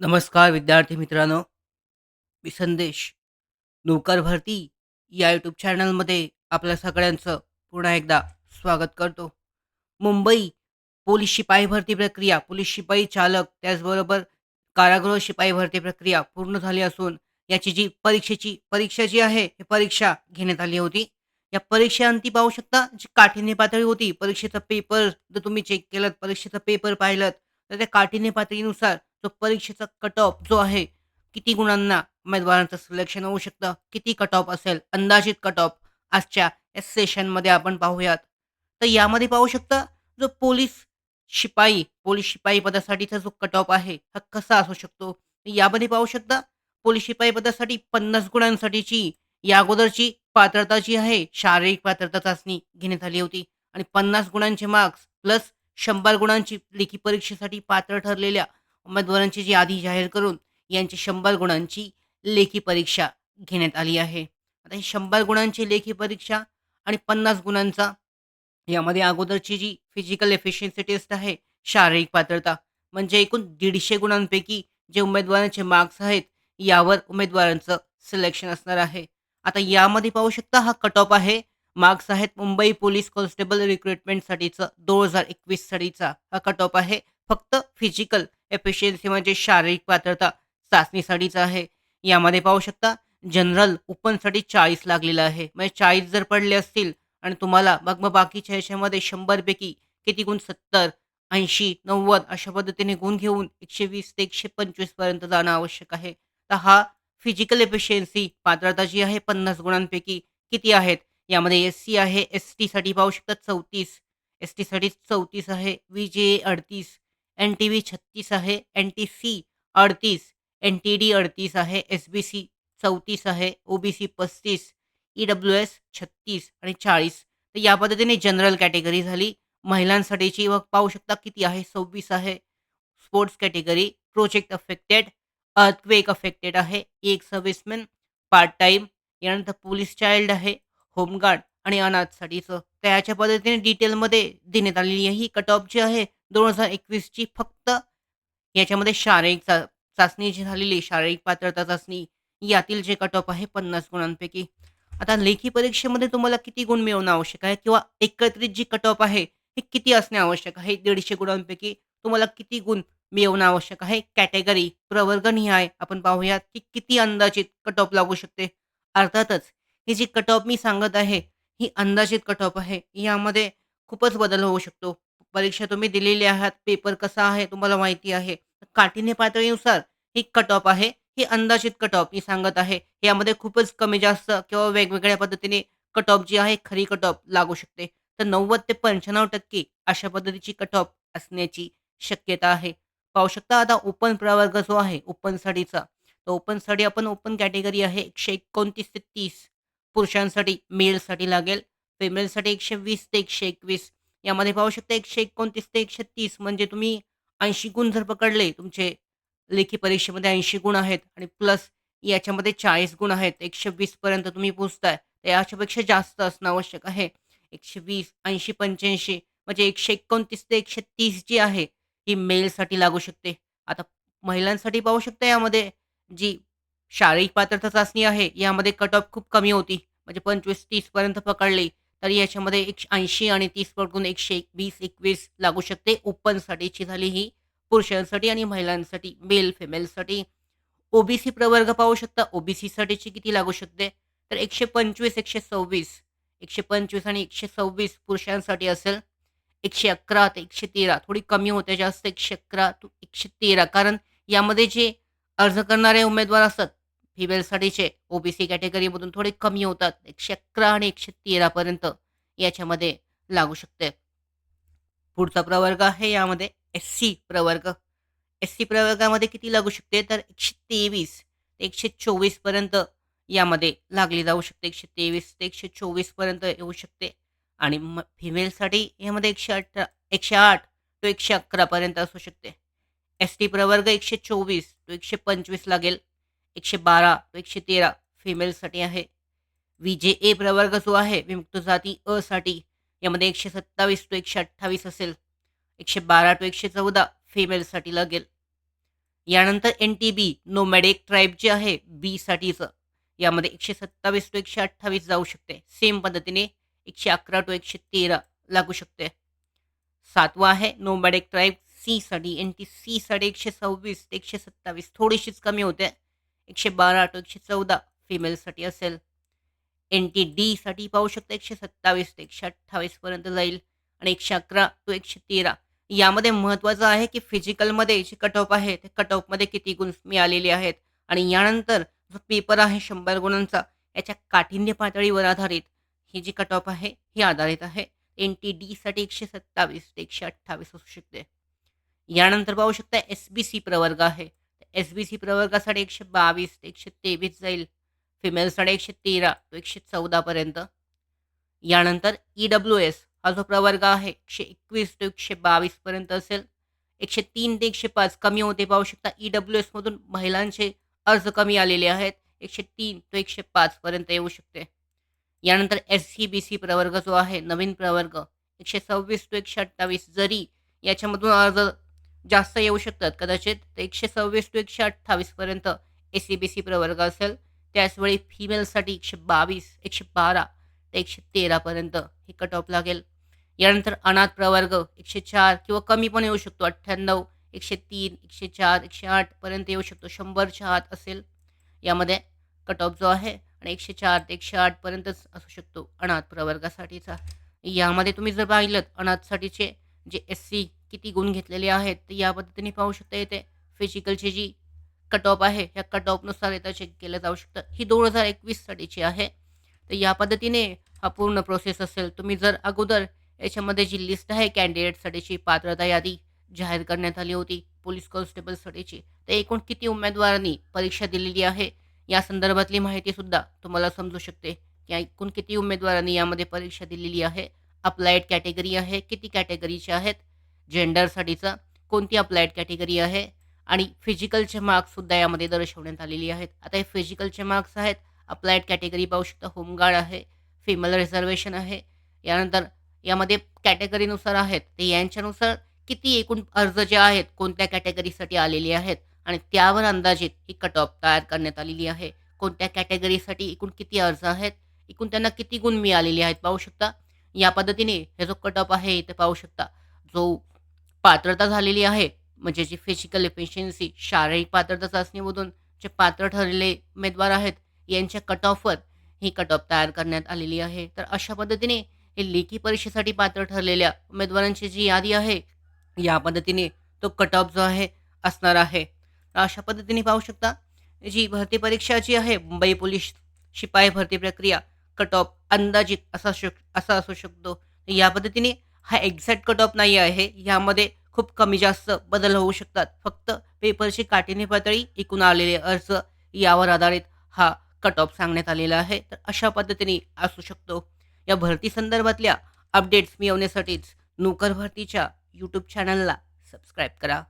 नमस्कार विद्यार्थी मित्रांनो. मी संदेश. नोकर भरती या यूट्यूब चॅनलमध्ये आपल्या सगळ्यांचं पुन्हा एकदा स्वागत करतो. मुंबई पोलीस शिपाई भरती प्रक्रिया पोलीस शिपाई चालक त्याचबरोबर कारागृह शिपाई भरती प्रक्रिया पूर्ण झाली असून याची जी परीक्षेची परीक्षा जी आहे ही परीक्षा घेण्यात आली होती. या परीक्षेअंती पाहू शकता जी काठिण्य पातळी होती परीक्षेचा पेपर जर तुम्ही चेक केलं परीक्षेचा पेपर पाहिलं तर त्या काठिण्य पातळीनुसार जो परीक्षेचा कट ऑफ जो आहे किती गुणांना उमेदवारांचं सिलेक्शन होऊ शकतं? किती कट ऑफ असेल? अंदाजित कट ऑफ आजच्या या सेशनमध्ये आपण पाहूयात. तर यामध्ये पाहू शकता जो पोलीस शिपाई पोलीस शिपाई पदासाठीचा जो कट ऑफ आहे हा कसा असू शकतो? यामध्ये पाहू शकता पोलीस शिपाई पदासाठी पन्नास गुणांसाठीची या अगोदरची पात्रता जी आहे शारीरिक पात्रता चाचणी घेण्यात आली होती. आणि पन्नास गुणांचे मार्क्स प्लस शंभर गुणांची लेखी परीक्षेसाठी पात्र ठरलेल्या उमेदवारांची जी यादी जाहीर करून यांची शंभर गुणांची लेखी परीक्षा घेण्यात आली आहे. आता ही शंभर गुणांची लेखी परीक्षा आणि पन्नास गुणांचा यामध्ये अगोदरची जी फिजिकल एफिशियन्सी टेस्ट आहे शारीरिक पात्रता म्हणजे एकूण दीडशे गुणांपैकी जे उमेदवारांचे मार्क्स आहेत यावर उमेदवारांचं सिलेक्शन असणार आहे. आता यामध्ये पाहू शकता हा कट ऑफ आहे. मार्क्स आहेत मुंबई पोलीस कॉन्स्टेबल रिक्रुटमेंटसाठीचं दोन हजार एकवीस साठीचा हा कट ऑफ आहे. फक्त फिजिकल एफिशियन्सी म्हणजे शारीरिक पात्रता चाचणीसाठीच आहे. यामध्ये पाहू शकता जनरल ओपनसाठी चाळीस लागलेलं आहे. म्हणजे चाळीस जर पडले असतील आणि तुम्हाला मग मग बाकीच्या ह्याच्यामध्ये शंभरपैकी किती गुण सत्तर ऐंशी नव्वद अशा पद्धतीने गुण घेऊन एकशे वीस ते एकशे पंचवीसपर्यंत जाणं आवश्यक आहे. तर हा फिजिकल एफिशियन्सी पात्रता जी आहे पन्नास गुणांपैकी किती आहेत? यामध्ये एस सी आहे एस टीसाठी पाहू शकता चौतीस. एस टीसाठी चौतीस आहे व्ही जे अडतीस. एन टी व्ही छत्तीस आहे एन टी सी अडतीस एन टी डी अडतीस आहे एस बी सी चौतीस आहे ओ बी सी पस्तीस ई डब्ल्यू एस छत्तीस आणि चाळीस. तर या पद्धतीने जनरल कॅटेगरी झाली. महिलांसाठीची व पाहू शकता किती आहे सव्वीस आहे. Sports category project affected earthquake affected आहे एक सर्व्हिसमॅन पार्ट टाईम यानंतर पोलीस चाइल्ड आहे होमगार्ड आणि अनाथसाठीचं. तर याच्या पद्धतीने डिटेलमध्ये देण्यात आलेली आहे ही कट ऑफ जी आहे दोन हजार एकवीसची फक्त याच्यामध्ये शारीरिक चा चाचणी जी झालेली शारीरिक पात्रता चाचणी यातील जे कट ऑफ आहे पन्नास गुणांपैकी. आता लेखी परीक्षेमध्ये तुम्हाला किती गुण मिळवणं आवश्यक आहे किंवा एकत्रित जी कट ऑफ आहे हे किती असणे आवश्यक आहे? दीडशे गुणांपैकी तुम्हाला किती गुण मिळवणं आवश्यक आहे? कॅटेगरी प्रवर्गनिहाय आपण पाहूयात की किती अंदाजित कट ऑफ लागू शकते. अर्थातच ही जी कट ऑफ मी सांगत आहे ही अंदाजित कट ऑफ आहे यामध्ये खूपच बदल होऊ शकतो. परीक्षा तुम्ही दिलेली आहात पेपर कसा आहे तुम्हाला माहिती आहे. काठिण्य पातळीनुसार ही कट ऑफ आहे ही अंदाजित कट ऑफ मी सांगत आहे. यामध्ये खूपच कमी जास्त किंवा वेगवेगळ्या पद्धतीने कट ऑफ जी आहे खरी कट ऑफ लागू शकते. तर नव्वद ते पंच्याण्णव टक्के अशा पद्धतीची कट ऑफ असण्याची शक्यता आहे. पाहू शकता आता ओपन प्रवर्ग जो आहे ओपन साडीचा तर ओपन साडी आपण ओपन कॅटेगरी आहे एकशे एकोणतीस ते तीस पुरुषांसाठी मेलसाठी लागेल. फिमेलसाठी एकशे वीस ते एकशे एकवीस. यामध्ये पाहू शकता एकशे एकोणतीस ते एकशे तीस म्हणजे तुम्ही ऐंशी गुण जर पकडले तुमचे लेखी परीक्षेमध्ये ऐंशी गुण आहेत आणि प्लस याच्यामध्ये चाळीस गुण आहेत एकशे वीसपर्यंत तुम्ही पोचताय तर याच्यापेक्षा जास्त असणं आवश्यक आहे. एकशे वीस ऐंशी पंच्याऐंशी म्हणजे एकशे एकोणतीस ते एकशे तीस जी आहे ही मेलसाठी लागू शकते. आता महिलांसाठी पाहू शकता यामध्ये जी शारीरिक पात्रता चाचणी आहे यामध्ये कट ऑफ खूप कमी होती म्हणजे पंचवीस तीसपर्यंत पकडली तर याच्यामध्ये एकशे ऐंशी आणि तीस पकडून एकशे वीस एकवीस लागू शकते. ओपनसाठीची झाली ही पुरुषांसाठी आणि महिलांसाठी मेल फिमेलसाठी ओबीसी प्रवर्ग पाहू शकता. ओबीसीसाठीची किती लागू शकते? तर एकशे पंचवीस एकशे सव्वीस. एकशे पंचवीस आणि एकशे सव्वीस पुरुषांसाठी असेल. एकशे अकरा ते एकशे तेरा. थोडी कमी होते जास्त. एकशे अकरा एकशे तेरा. कारण यामध्ये जे अर्ज करणारे उमेदवार असतात फिमेलसाठीचे ओबीसी कॅटेगरीमधून थोडे कमी होतात. एकशे अकरा आणि एकशे तेरापर्यंत याच्यामध्ये लागू शकते. पुढचा प्रवर्ग आहे यामध्ये एस सी प्रवर्ग. एस सी प्रवर्गामध्ये किती लागू शकते? तर एकशे तेवीस ते एकशे चोवीसपर्यंत यामध्ये लागली जाऊ शकते. एकशे तेवीस ते एकशे चोवीसपर्यंत येऊ शकते. आणि म फिमेलसाठी यामध्ये एकशे अठरा एकशे आठ तो एकशे अकरापर्यंत असू शकते. एस टी प्रवर्ग एकशे चोवीस तो एकशे पंचवीस लागेल. एकशे बारा तो एकशे तेरा फिमेलसाठी आहे. व्ही जे ए प्रवर्ग जो आहे विमुक्त जाती असाठी यामध्ये एकशे सत्तावीस तो एकशे अठ्ठावीस असेल. एकशे बारा टू एकशे चौदा फिमेलसाठी लागेल. यानंतर N T B nomadic tribe जे आहे बीसाठीचं यामध्ये एकशे सत्तावीस टू एकशे अठ्ठावीस जाऊ शकते. सेम पद्धतीने एकशे अकरा टू एकशे तेरा लागू शकते. सातवा आहे नोमॅडिक ट्राईब सीसाठी एन टी सीसाठी एकशे सव्वीस ते एकशे सत्तावीस. थोडीशीच कमी होते. एकशे बारा टू एकशे चौदा फिमेलसाठी असेल. एन टी डीसाठी पाहू शकता एकशे सत्तावीस ते एकशे अठ्ठावीसपर्यंत जाईल आणि एकशे अकरा टू एकशे तेरा. यामध्ये महत्त्वाचं आहे की फिजिकलमध्ये जे कट ऑफ आहे ते कट ऑफमध्ये किती गुण मिळालेले आहेत आणि यानंतर जो पेपर आहे शंभर गुणांचा याच्या काठिण्य पातळीवर आधारित ही जी कट ऑफ आहे ही आधारित आहे. एन टी डीसाठी एकशे सत्तावीस ते एकशे अठ्ठावीस असू शकते. यानंतर पाहू शकता एस बी सी प्रवर्ग आहे. एस बी सी प्रवर्गासाठी एकशे बावीस ते एकशे तेवीस जाईल. फिमेलसाठी एकशे तेरा तो एकशे चौदापर्यंत. यानंतर ई डब्ल्यू एस हा जो प्रवर्ग आहे एकशे एकवीस ते एकशे बावीसपर्यंत असेल. एकशे तीन ते एकशे पाच कमी होते पाहू शकता ई डब्ल्यू एसमधून महिलांचे अर्ज कमी आलेले आहेत. एकशे तीन ते एकशे पाचपर्यंत येऊ शकते. यानंतर एस सी बी सी प्रवर्ग जो आहे नवीन प्रवर्ग एकशे सव्वीस ते एकशे अठ्ठावीस जरी याच्यामधून अर्ज जास्त येऊ शकतात. कदाचित तर एकशे सव्वीस टू एकशे अठ्ठावीसपर्यंत ए सी बी सी प्रवर्ग असेल. त्याचवेळी फिमेलसाठी एकशे बावीस एकशे बारा ते एकशे तेरापर्यंत हे कट ऑफ लागेल. यानंतर अनाथ प्रवर्ग एकशे चार किंवा कमी पण येऊ शकतो. अठ्ठ्याण्णव एकशे तीन एकशे चार एकशे आठपर्यंत येऊ शकतो. शंभरच्या आत असेल. यामध्ये कट ऑफ जो आहे आणि एकशे चार ते एकशे आठपर्यंतच असू शकतो अनाथ प्रवर्गासाठीचा. यामध्ये तुम्ही जर पाहिलं अनाथसाठीचे जे एस सी किती गुण घेतलेले आहेत तर या पद्धतीने पाहू शकता येते फिजिकलची जी कट ऑफ आहे ह्या कट ऑफनुसार येतं चेक केलं जाऊ शकतं. ही दोन हजार एकवीससाठीची आहे. तर या पद्धतीने हा पूर्ण प्रोसेस असेल. तुम्ही जर अगोदर याच्यामध्ये जी लिस्ट आहे कॅन्डिडेटसाठीची पात्रता यादी जाहीर करण्यात आली होती पोलीस कॉन्स्टेबलसाठीची तर एकूण किती उमेदवारांनी परीक्षा दिलेली आहे? या संदर्भातली माहितीसुद्धा तुम्हाला समजू शकते की एकूण किती उमेदवारांनी यामध्ये परीक्षा दिलेली आहे. अप्लाइड कॅटेगरी आहे किती कॅटेगरीचे आहेत? जेंडरसाठीचं कोणती अप्लाइड कॅटेगरी आहे? आणि फिजिकलचे मार्क्ससुद्धा यामध्ये दर्शवण्यात आलेली आहेत. आता हे फिजिकलचे मार्क्स आहेत. अप्लाइड कॅटेगरी पाहू शकता. होमगार्ड आहे. फिमेल रिझर्वेशन आहे. यानंतर यामध्ये कॅटेगरीनुसार आहेत. ते यांच्यानुसार किती एकूण अर्ज जे आहेत कोणत्या कॅटेगरीसाठी आलेले आहेत? आणि त्यावर अंदाजित ही कट ऑफ तयार करण्यात आलेली आहे. कोणत्या कॅटेगरीसाठी एकूण किती अर्ज आहेत? एकूण त्यांना किती गुण मिळालेले आहेत? पाहू शकता. या पद्धतीने हे जो कट ऑफ आहे ते पाहू शकता. जो पात्रता झालेली आहे. म्हणजे जी फिजिकल एफिशियन्सी शारीरिक पात्रता चाचणीमधून जे पात्र ठरलेले उमेदवार आहेत यांच्या कट ऑफवर ही कट ऑफ तयार करण्यात आलेली आहे. तर अशा पद्धतीने हे लेखी परीक्षेसाठी पात्र ठरलेल्या उमेदवारांची जी यादी आहे या पद्धतीने तो कट ऑफ जो आहे असणार आहे. तर अशा पद्धतीने पाहू शकता जी भरती परीक्षा जी आहे मुंबई पोलीस शिपाई भरती प्रक्रिया कट ऑफ अंदाजित असा शक असा असू शकतो. या पद्धतीने हा एक्झॅक्ट कट ऑफ नाही आहे. यामध्ये खूप कमी जास्त बदल होऊ शकतात. फक्त पेपरची काठीने पातळी एकूण आलेले अर्ज यावर आधारित हा कट ऑफ सांगण्यात आलेला आहे. तर अशा पद्धतीने असू शकतो. या भरती संदर्भातल्या अपडेट्स मिळवण्यासाठीच नोकर भरतीच्या यूट्यूब चॅनलला सबस्क्राईब करा.